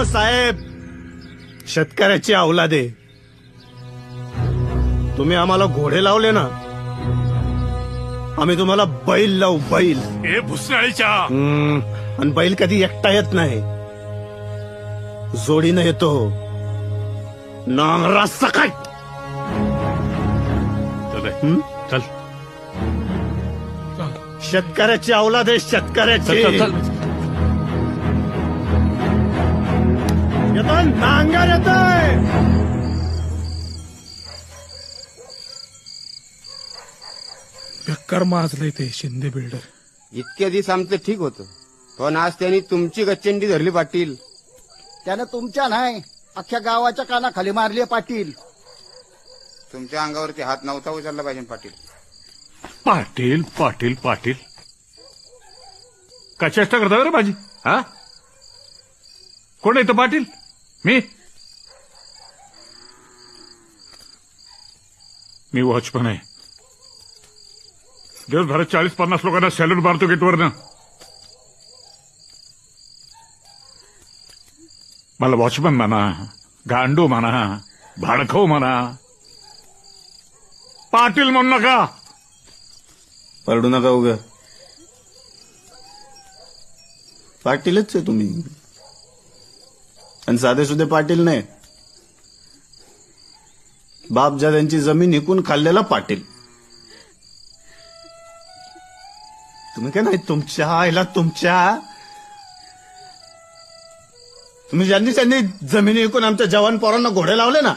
हो साहेब शेतकऱ्याची अवलादे तुम्ही आम्हाला घोडे लावले ना आम्ही तुम्हाला बैल लावू बैल. ए भुसनाळीच्या हम्म, आणि बैल कधी एकटा येत नाही. जोडीनं येतो. नांगरा सकट. चल रे. हं? चल. शेतकऱ्याची अवलाद आहे शेतकऱ्याची. चल चल चल. येतोय नांगर येतोय बेकार माजलंय ते शिंदे बिल्डर. इतके दिवस आमचं ठीक होतं. पण आज त्यांनी तुमची गच्चंडी धरली पाटील. त्यानं तुमच्या नाही अख्ख्या गावाच्या कानाखाली मारली पाटील. तुमच्या अंगावरती हात नव्हता उचलला पाहिजे पाटील. पाटील पाटील पाटील. का चेष्टा करता रे माझी हा? कोण येतो पाटील? मी? मी वॉचमन आहे. दिवसभरात चाळीस पन्नास लोकांना सॅल्यूट मारतो गेटवरनं. मला वॉचमन म्हणा गांडू म्हणा भाडखव म्हणा. पाटील म्हणू नका. परडू नका उग. पाटीलच आहे तुम्ही. आणि साधे सुधे पाटील नाही. बापजा त्यांची जमीन विकून खाल्लेला पाटील. तुम्ही काय नाही तुमच्या आईला तुमच्या? तुम्ही ज्यांनी त्यांनी जमिनी विकून आमच्या जवान पोरांना घोडे लावले ना